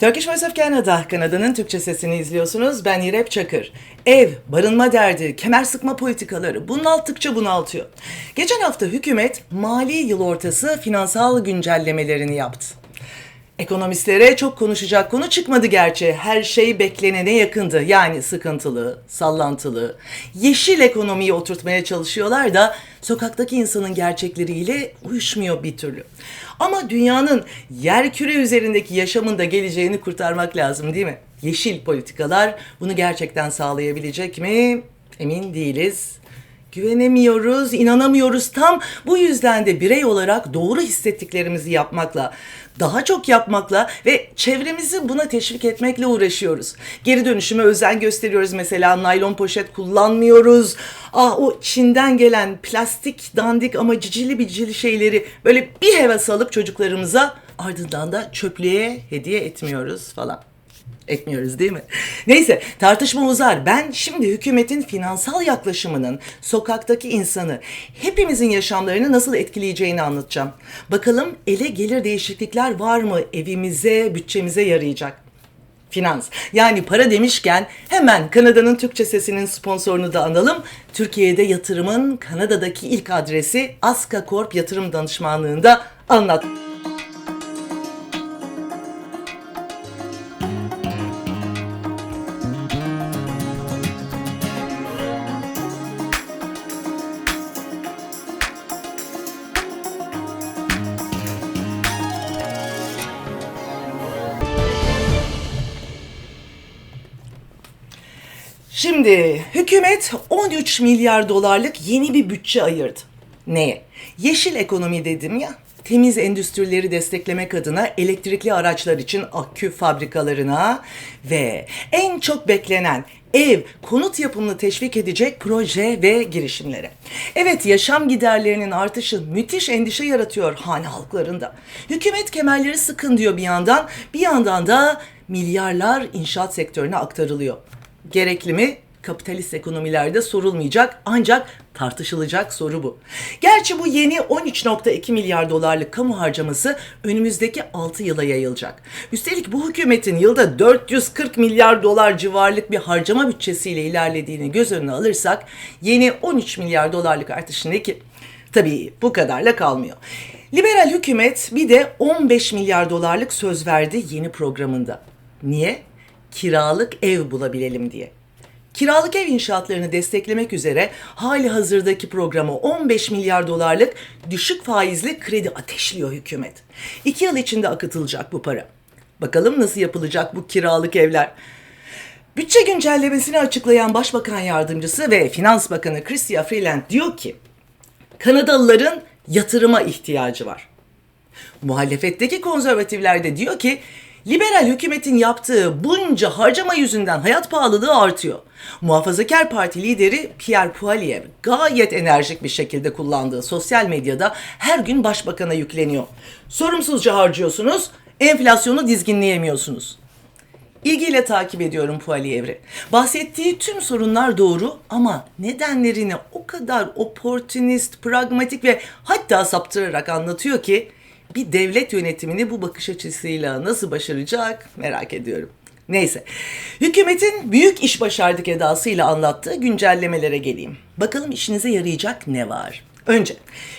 Turkish Voice of Canada, Kanada'nın Türkçe sesini izliyorsunuz. Ben İrep Çakır. Ev, barınma derdi, kemer sıkma politikaları bunalttıkça bunaltıyor. Geçen hafta hükümet mali yıl ortası finansal güncellemelerini yaptı. Ekonomistlere çok konuşacak konu çıkmadı gerçi. Her şey beklenene yakındı. Yani sıkıntılı, sallantılı. Yeşil ekonomiyi oturtmaya çalışıyorlar da sokaktaki insanın gerçekleriyle uyuşmuyor bir türlü. Ama dünyanın yer küre üzerindeki yaşamında geleceğini kurtarmak lazım değil mi? Yeşil politikalar bunu gerçekten sağlayabilecek mi? Emin değiliz. Güvenemiyoruz, inanamıyoruz. Tam bu yüzden de birey olarak doğru hissettiklerimizi yapmakla, daha çok yapmakla ve çevremizi buna teşvik etmekle uğraşıyoruz. Geri dönüşüme özen gösteriyoruz. Mesela naylon poşet kullanmıyoruz. Ah o Çin'den gelen plastik dandik ama cicili bicili şeyleri böyle bir heves alıp çocuklarımıza ardından da çöplüğe hediye etmiyoruz falan etmiyoruz değil mi? Neyse tartışma uzar. Ben şimdi hükümetin finansal yaklaşımının sokaktaki insanı hepimizin yaşamlarını nasıl etkileyeceğini anlatacağım. Bakalım ele gelir değişiklikler var mı evimize, bütçemize yarayacak? Finans. Yani para demişken hemen Kanada'nın Türkçe sesinin sponsorunu da analım. Türkiye'de yatırımın Kanada'daki ilk adresi Aska Corp Yatırım Danışmanlığı'nda anlat. Şimdi hükümet 13 milyar dolarlık yeni bir bütçe ayırdı. Neye? Yeşil ekonomi dedim ya. Temiz endüstrileri desteklemek adına elektrikli araçlar için akü fabrikalarına ve en çok beklenen ev, konut yapımını teşvik edecek proje ve girişimlere. Evet yaşam giderlerinin artışı müthiş endişe yaratıyor hane halklarında. Hükümet kemerleri sıkın diyor bir yandan, bir yandan da milyarlar inşaat sektörüne aktarılıyor gerekli mi? Kapitalist ekonomilerde sorulmayacak ancak tartışılacak soru bu. Gerçi bu yeni 13.2 milyar dolarlık kamu harcaması önümüzdeki 6 yıla yayılacak. Üstelik bu hükümetin yılda 440 milyar dolar civarlık bir harcama bütçesiyle ilerlediğini göz önüne alırsak yeni 13 milyar dolarlık artışındaki tabii bu kadarla kalmıyor. Liberal hükümet bir de 15 milyar dolarlık söz verdi yeni programında. Niye? kiralık ev bulabilelim diye. Kiralık ev inşaatlarını desteklemek üzere hali hazırdaki programı 15 milyar dolarlık düşük faizli kredi ateşliyor hükümet. İki yıl içinde akıtılacak bu para. Bakalım nasıl yapılacak bu kiralık evler. Bütçe güncellemesini açıklayan Başbakan Yardımcısı ve Finans Bakanı Chrystia Freeland diyor ki, Kanadalıların yatırıma ihtiyacı var. Muhalefetteki konservatifler de diyor ki Liberal hükümetin yaptığı bunca harcama yüzünden hayat pahalılığı artıyor. Muhafazakar Parti lideri Pierre Poilievre gayet enerjik bir şekilde kullandığı sosyal medyada her gün başbakana yükleniyor. Sorumsuzca harcıyorsunuz, enflasyonu dizginleyemiyorsunuz. İlgiyle takip ediyorum Poilievre. Bahsettiği tüm sorunlar doğru ama nedenlerini o kadar oportunist, pragmatik ve hatta saptırarak anlatıyor ki bir devlet yönetimini bu bakış açısıyla nasıl başaracak merak ediyorum. Neyse. Hükümetin büyük iş başardık edasıyla anlattığı güncellemelere geleyim. Bakalım işinize yarayacak ne var? Önce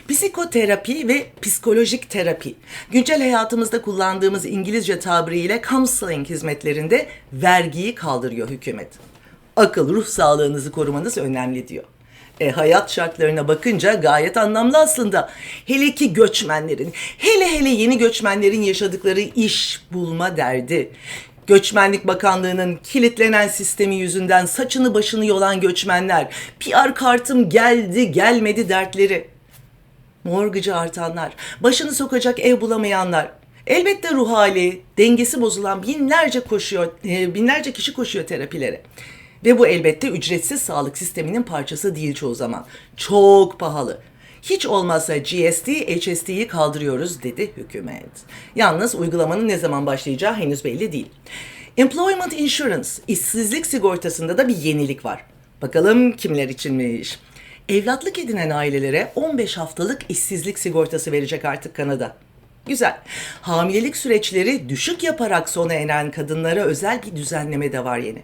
psikoterapi ve psikolojik terapi. Güncel hayatımızda kullandığımız İngilizce tabiriyle counseling hizmetlerinde vergiyi kaldırıyor hükümet. Akıl, ruh sağlığınızı korumanız önemli diyor. E, hayat şartlarına bakınca gayet anlamlı aslında. Hele ki göçmenlerin, hele hele yeni göçmenlerin yaşadıkları iş bulma derdi. Göçmenlik Bakanlığı'nın kilitlenen sistemi yüzünden saçını başını yolan göçmenler, PR kartım geldi gelmedi dertleri. Morgıcı artanlar, başını sokacak ev bulamayanlar, Elbette ruh hali, dengesi bozulan binlerce koşuyor, e, binlerce kişi koşuyor terapilere. Ve bu elbette ücretsiz sağlık sisteminin parçası değil çoğu zaman. Çok pahalı. Hiç olmazsa GST, HST'yi kaldırıyoruz dedi hükümet. Yalnız uygulamanın ne zaman başlayacağı henüz belli değil. Employment Insurance, işsizlik sigortasında da bir yenilik var. Bakalım kimler içinmiş? Evlatlık edinen ailelere 15 haftalık işsizlik sigortası verecek artık Kanada. Güzel. Hamilelik süreçleri düşük yaparak sona eren kadınlara özel bir düzenleme de var yeni.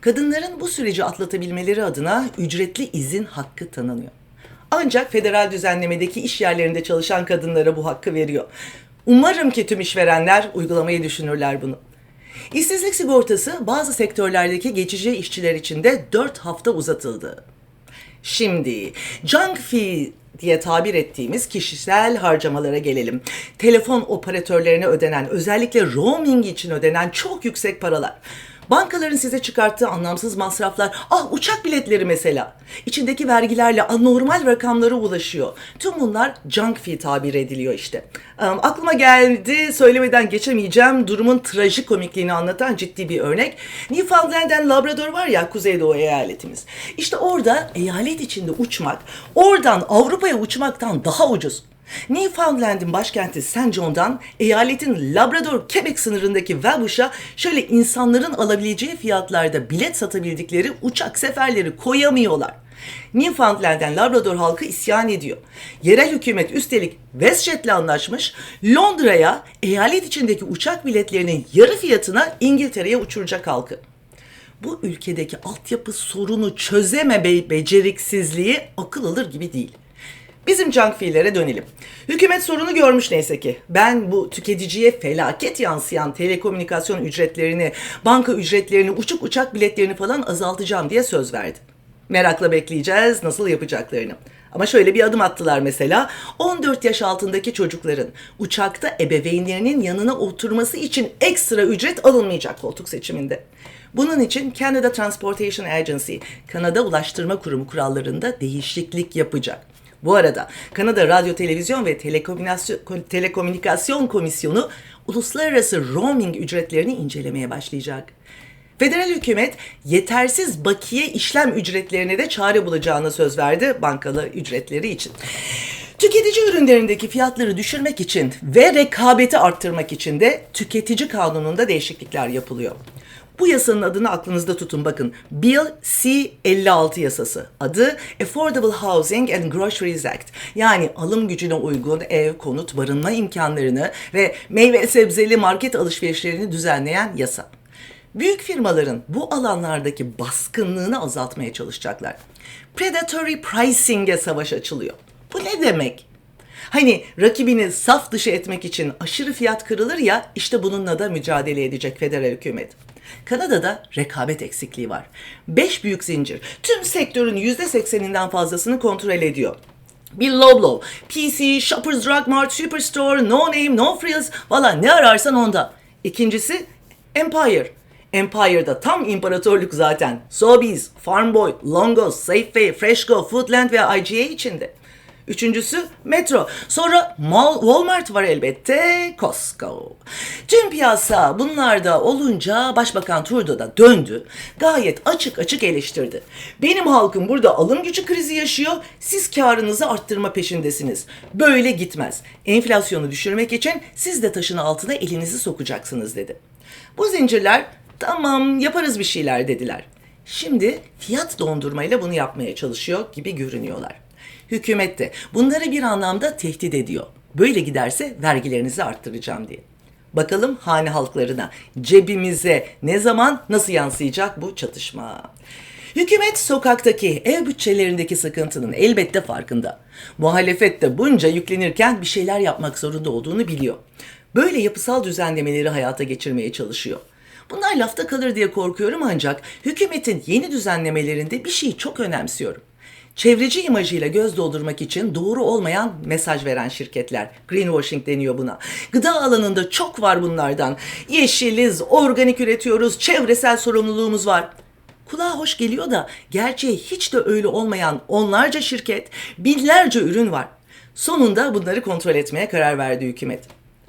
Kadınların bu süreci atlatabilmeleri adına ücretli izin hakkı tanınıyor. Ancak federal düzenlemedeki iş yerlerinde çalışan kadınlara bu hakkı veriyor. Umarım ki tüm işverenler uygulamayı düşünürler bunu. İşsizlik sigortası bazı sektörlerdeki geçici işçiler için de 4 hafta uzatıldı. Şimdi junk fee diye tabir ettiğimiz kişisel harcamalara gelelim. Telefon operatörlerine ödenen, özellikle roaming için ödenen çok yüksek paralar. Bankaların size çıkarttığı anlamsız masraflar, ah uçak biletleri mesela. İçindeki vergilerle anormal rakamlara ulaşıyor. Tüm bunlar junk fee tabir ediliyor işte. Um, aklıma geldi, söylemeden geçemeyeceğim durumun trajikomikliğini anlatan ciddi bir örnek. Newfoundland and Labrador var ya Kuzeydoğu eyaletimiz. İşte orada eyalet içinde uçmak, oradan Avrupa'ya uçmaktan daha ucuz. Newfoundland'in başkenti St. John'dan eyaletin Labrador-Quebec sınırındaki Wellbush'a şöyle insanların alabileceği fiyatlarda bilet satabildikleri uçak seferleri koyamıyorlar. Newfoundland'den Labrador halkı isyan ediyor. Yerel hükümet üstelik WestJet'le anlaşmış, Londra'ya eyalet içindeki uçak biletlerinin yarı fiyatına İngiltere'ye uçuracak halkı bu ülkedeki altyapı sorunu çözeme be- beceriksizliği akıl alır gibi değil. Bizim junk fee'lere dönelim. Hükümet sorunu görmüş neyse ki. Ben bu tüketiciye felaket yansıyan telekomünikasyon ücretlerini, banka ücretlerini, uçuk uçak biletlerini falan azaltacağım diye söz verdi. Merakla bekleyeceğiz nasıl yapacaklarını. Ama şöyle bir adım attılar mesela. 14 yaş altındaki çocukların uçakta ebeveynlerinin yanına oturması için ekstra ücret alınmayacak koltuk seçiminde. Bunun için Canada Transportation Agency, Kanada Ulaştırma Kurumu kurallarında değişiklik yapacak. Bu arada Kanada Radyo Televizyon ve Telekomünikasyon, Telekomünikasyon Komisyonu uluslararası roaming ücretlerini incelemeye başlayacak. Federal hükümet yetersiz bakiye işlem ücretlerine de çare bulacağını söz verdi bankalı ücretleri için. Tüketici ürünlerindeki fiyatları düşürmek için ve rekabeti arttırmak için de tüketici kanununda değişiklikler yapılıyor. Bu yasanın adını aklınızda tutun bakın. Bill C56 yasası. Adı Affordable Housing and Groceries Act. Yani alım gücüne uygun ev, konut, barınma imkanlarını ve meyve sebzeli market alışverişlerini düzenleyen yasa. Büyük firmaların bu alanlardaki baskınlığını azaltmaya çalışacaklar. Predatory pricing'e savaş açılıyor. Bu ne demek? Hani rakibini saf dışı etmek için aşırı fiyat kırılır ya işte bununla da mücadele edecek federal hükümet. Kanada'da rekabet eksikliği var. Beş büyük zincir tüm sektörün %80'inden fazlasını kontrol ediyor. Bir Loblaw, PC, Shoppers Drug Mart, Superstore, No Name, No Frills, valla ne ararsan onda. İkincisi Empire. Empire'da tam imparatorluk zaten. Sobeys, Farm Boy, Longos, Safeway, Freshco, Foodland ve IGA içinde. Üçüncüsü Metro. Sonra Mall, Walmart var elbette, Costco. Tüm piyasa bunlarda olunca Başbakan Trudeau da döndü. Gayet açık açık eleştirdi. Benim halkım burada alım gücü krizi yaşıyor. Siz karınızı arttırma peşindesiniz. Böyle gitmez. Enflasyonu düşürmek için siz de taşın altına elinizi sokacaksınız dedi. Bu zincirler tamam yaparız bir şeyler dediler. Şimdi fiyat dondurmayla bunu yapmaya çalışıyor gibi görünüyorlar. Hükümet de bunları bir anlamda tehdit ediyor. Böyle giderse vergilerinizi arttıracağım diye. Bakalım hane halklarına, cebimize ne zaman nasıl yansıyacak bu çatışma? Hükümet sokaktaki ev bütçelerindeki sıkıntının elbette farkında. Muhalefet de bunca yüklenirken bir şeyler yapmak zorunda olduğunu biliyor. Böyle yapısal düzenlemeleri hayata geçirmeye çalışıyor. Bunlar lafta kalır diye korkuyorum ancak hükümetin yeni düzenlemelerinde bir şeyi çok önemsiyorum. Çevreci imajıyla göz doldurmak için doğru olmayan mesaj veren şirketler. Greenwashing deniyor buna. Gıda alanında çok var bunlardan. Yeşiliz, organik üretiyoruz, çevresel sorumluluğumuz var. Kulağa hoş geliyor da gerçeği hiç de öyle olmayan onlarca şirket, binlerce ürün var. Sonunda bunları kontrol etmeye karar verdi hükümet.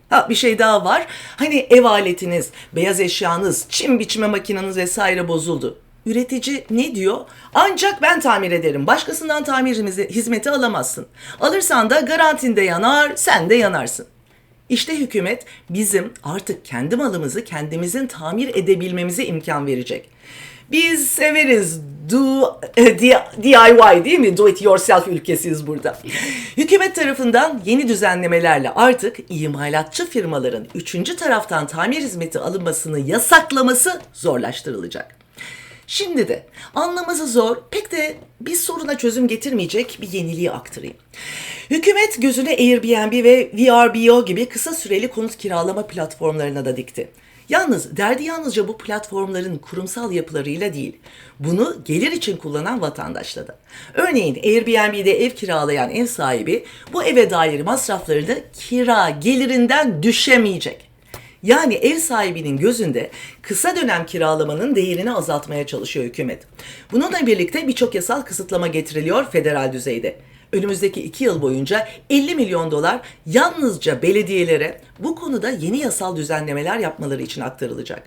Ha bir şey daha var. Hani ev aletiniz, beyaz eşyanız, çim biçme makineniz vesaire bozuldu. Üretici ne diyor? Ancak ben tamir ederim. Başkasından tamir hizmeti alamazsın. Alırsan da garantinde yanar, sen de yanarsın. İşte hükümet bizim artık kendi malımızı kendimizin tamir edebilmemize imkan verecek. Biz severiz do e, DIY değil mi? Do it yourself ülkesiyiz burada. Hükümet tarafından yeni düzenlemelerle artık imalatçı firmaların üçüncü taraftan tamir hizmeti alınmasını yasaklaması zorlaştırılacak. Şimdi de anlaması zor, pek de bir soruna çözüm getirmeyecek bir yeniliği aktarayım. Hükümet gözüne Airbnb ve VRBO gibi kısa süreli konut kiralama platformlarına da dikti. Yalnız derdi yalnızca bu platformların kurumsal yapılarıyla değil, bunu gelir için kullanan vatandaşla da. Örneğin Airbnb'de ev kiralayan ev sahibi bu eve dair masraflarını kira gelirinden düşemeyecek. Yani ev sahibinin gözünde kısa dönem kiralamanın değerini azaltmaya çalışıyor hükümet. Bununla birlikte birçok yasal kısıtlama getiriliyor federal düzeyde. Önümüzdeki iki yıl boyunca 50 milyon dolar yalnızca belediyelere bu konuda yeni yasal düzenlemeler yapmaları için aktarılacak.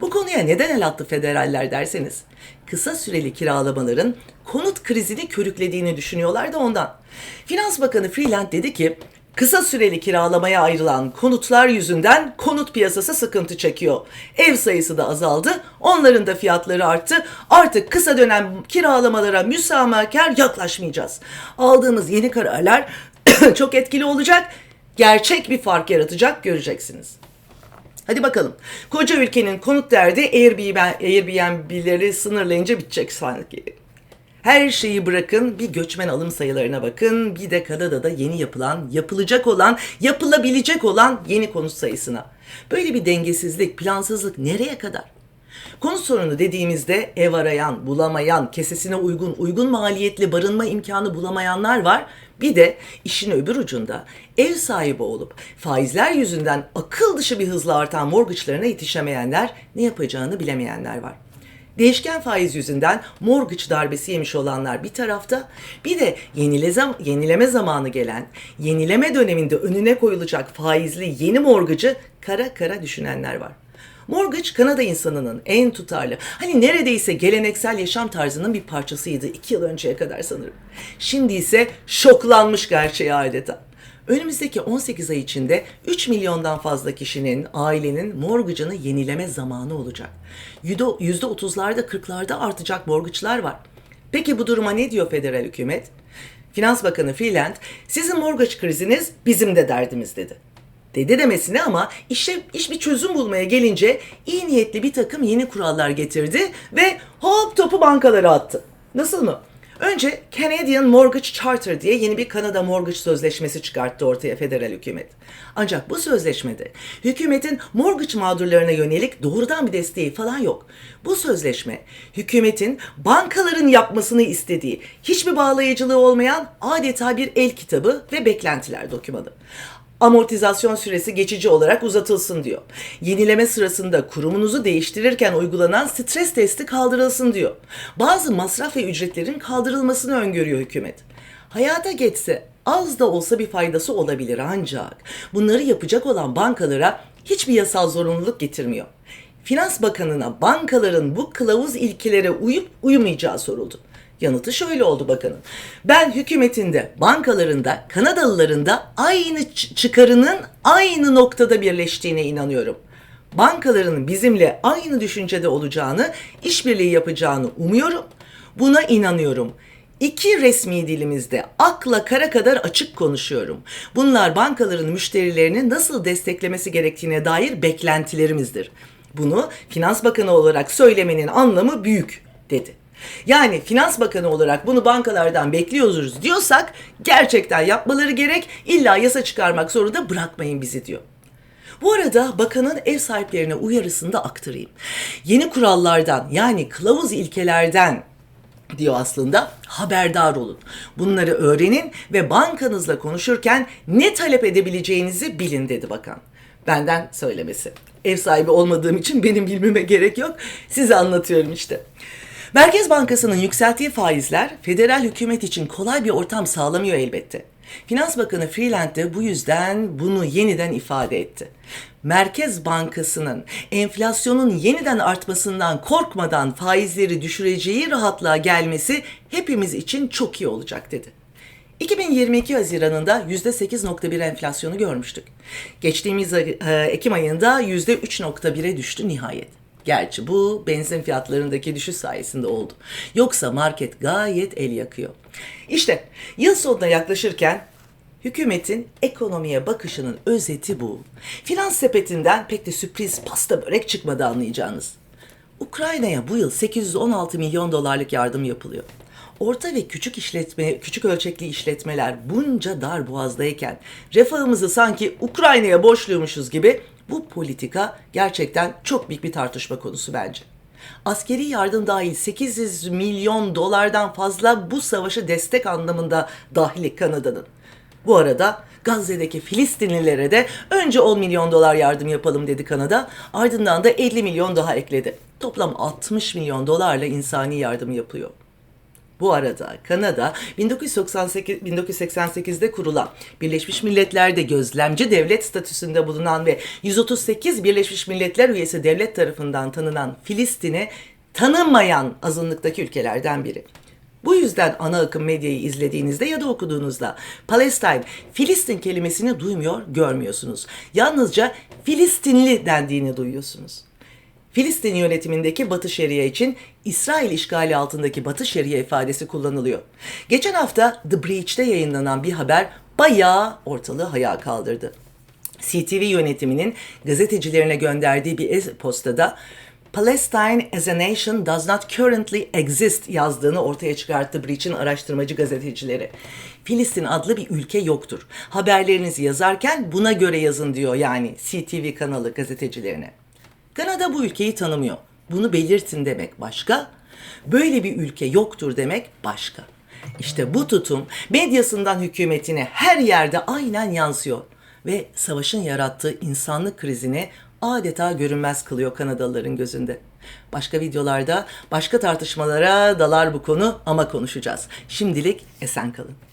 Bu konuya neden el attı federaller derseniz, kısa süreli kiralamaların konut krizini körüklediğini düşünüyorlar da ondan. Finans Bakanı Freeland dedi ki, Kısa süreli kiralamaya ayrılan konutlar yüzünden konut piyasası sıkıntı çekiyor. Ev sayısı da azaldı, onların da fiyatları arttı. Artık kısa dönem kiralamalara müsamahakar yaklaşmayacağız. Aldığımız yeni kararlar çok etkili olacak, gerçek bir fark yaratacak göreceksiniz. Hadi bakalım. Koca ülkenin konut derdi Airbnb, Airbnb'leri sınırlayınca bitecek sanki. Her şeyi bırakın bir göçmen alım sayılarına bakın. Bir de Kanada'da yeni yapılan, yapılacak olan, yapılabilecek olan yeni konut sayısına. Böyle bir dengesizlik, plansızlık nereye kadar? Konut sorunu dediğimizde ev arayan, bulamayan, kesesine uygun, uygun maliyetli barınma imkanı bulamayanlar var. Bir de işin öbür ucunda ev sahibi olup faizler yüzünden akıl dışı bir hızla artan mortgage'larına yetişemeyenler, ne yapacağını bilemeyenler var. Değişken faiz yüzünden mortgage darbesi yemiş olanlar bir tarafta, bir de yenile yenileme zamanı gelen, yenileme döneminde önüne koyulacak faizli yeni mortgage'ı kara kara düşünenler var. Mortgage Kanada insanının en tutarlı, hani neredeyse geleneksel yaşam tarzının bir parçasıydı iki yıl önceye kadar sanırım. Şimdi ise şoklanmış gerçeğe adeta. Önümüzdeki 18 ay içinde 3 milyondan fazla kişinin, ailenin morgıcını yenileme zamanı olacak. %30'larda 40'larda artacak morgıçlar var. Peki bu duruma ne diyor federal hükümet? Finans Bakanı Freeland, sizin mortgage kriziniz bizim de derdimiz dedi. Dedi demesine ama işte iş bir çözüm bulmaya gelince iyi niyetli bir takım yeni kurallar getirdi ve hop topu bankalara attı. Nasıl mı? Önce Canadian Mortgage Charter diye yeni bir Kanada mortgage sözleşmesi çıkarttı ortaya federal hükümet. Ancak bu sözleşmede hükümetin mortgage mağdurlarına yönelik doğrudan bir desteği falan yok. Bu sözleşme hükümetin bankaların yapmasını istediği, hiçbir bağlayıcılığı olmayan adeta bir el kitabı ve beklentiler dokümanı amortizasyon süresi geçici olarak uzatılsın diyor. Yenileme sırasında kurumunuzu değiştirirken uygulanan stres testi kaldırılsın diyor. Bazı masraf ve ücretlerin kaldırılmasını öngörüyor hükümet. Hayata geçse az da olsa bir faydası olabilir ancak bunları yapacak olan bankalara hiçbir yasal zorunluluk getirmiyor. Finans Bakanı'na bankaların bu kılavuz ilkelere uyup uyumayacağı soruldu. Yanıtı şöyle oldu bakanın. Ben hükümetinde, bankalarında, Kanadalıların da aynı çıkarının aynı noktada birleştiğine inanıyorum. Bankaların bizimle aynı düşüncede olacağını, işbirliği yapacağını umuyorum. Buna inanıyorum. İki resmi dilimizde akla kara kadar açık konuşuyorum. Bunlar bankaların müşterilerini nasıl desteklemesi gerektiğine dair beklentilerimizdir. Bunu Finans Bakanı olarak söylemenin anlamı büyük dedi. Yani Finans Bakanı olarak bunu bankalardan bekliyoruz diyorsak gerçekten yapmaları gerek. İlla yasa çıkarmak zorunda bırakmayın bizi diyor. Bu arada bakanın ev sahiplerine uyarısını da aktarayım. Yeni kurallardan yani kılavuz ilkelerden diyor aslında haberdar olun. Bunları öğrenin ve bankanızla konuşurken ne talep edebileceğinizi bilin dedi bakan. Benden söylemesi. Ev sahibi olmadığım için benim bilmeme gerek yok. Size anlatıyorum işte. Merkez Bankası'nın yükselttiği faizler federal hükümet için kolay bir ortam sağlamıyor elbette. Finans Bakanı Freeland de bu yüzden bunu yeniden ifade etti. Merkez Bankası'nın enflasyonun yeniden artmasından korkmadan faizleri düşüreceği rahatlığa gelmesi hepimiz için çok iyi olacak dedi. 2022 Haziran'ında %8.1 enflasyonu görmüştük. Geçtiğimiz e, Ekim ayında %3.1'e düştü nihayet. Gerçi bu benzin fiyatlarındaki düşüş sayesinde oldu. Yoksa market gayet el yakıyor. İşte yıl sonuna yaklaşırken hükümetin ekonomiye bakışının özeti bu. Finans sepetinden pek de sürpriz pasta börek çıkmadı anlayacağınız. Ukrayna'ya bu yıl 816 milyon dolarlık yardım yapılıyor. Orta ve küçük işletme, küçük ölçekli işletmeler bunca dar boğazdayken refahımızı sanki Ukrayna'ya borçluyormuşuz gibi bu politika gerçekten çok büyük bir tartışma konusu bence. Askeri yardım dahil 800 milyon dolardan fazla bu savaşı destek anlamında dahili Kanada'nın. Bu arada Gazze'deki Filistinlilere de önce 10 milyon dolar yardım yapalım dedi Kanada. Ardından da 50 milyon daha ekledi. Toplam 60 milyon dolarla insani yardım yapıyor. Bu arada Kanada 1998, 1988'de kurulan Birleşmiş Milletler'de gözlemci devlet statüsünde bulunan ve 138 Birleşmiş Milletler üyesi devlet tarafından tanınan Filistin'i tanınmayan azınlıktaki ülkelerden biri. Bu yüzden ana akım medyayı izlediğinizde ya da okuduğunuzda Palestine, Filistin kelimesini duymuyor, görmüyorsunuz. Yalnızca Filistinli dendiğini duyuyorsunuz. Filistin yönetimindeki Batı Şeria için İsrail işgali altındaki Batı Şeria ifadesi kullanılıyor. Geçen hafta The Breach'te yayınlanan bir haber bayağı ortalığı ayağa kaldırdı. CTV yönetiminin gazetecilerine gönderdiği bir e-postada Palestine as a nation does not currently exist yazdığını ortaya çıkarttı Breach'in araştırmacı gazetecileri. Filistin adlı bir ülke yoktur. Haberlerinizi yazarken buna göre yazın diyor yani CTV kanalı gazetecilerine. Kanada bu ülkeyi tanımıyor. Bunu belirtin demek başka. Böyle bir ülke yoktur demek başka. İşte bu tutum medyasından hükümetine her yerde aynen yansıyor ve savaşın yarattığı insanlık krizini adeta görünmez kılıyor Kanadalıların gözünde. Başka videolarda başka tartışmalara dalar bu konu ama konuşacağız. Şimdilik esen kalın.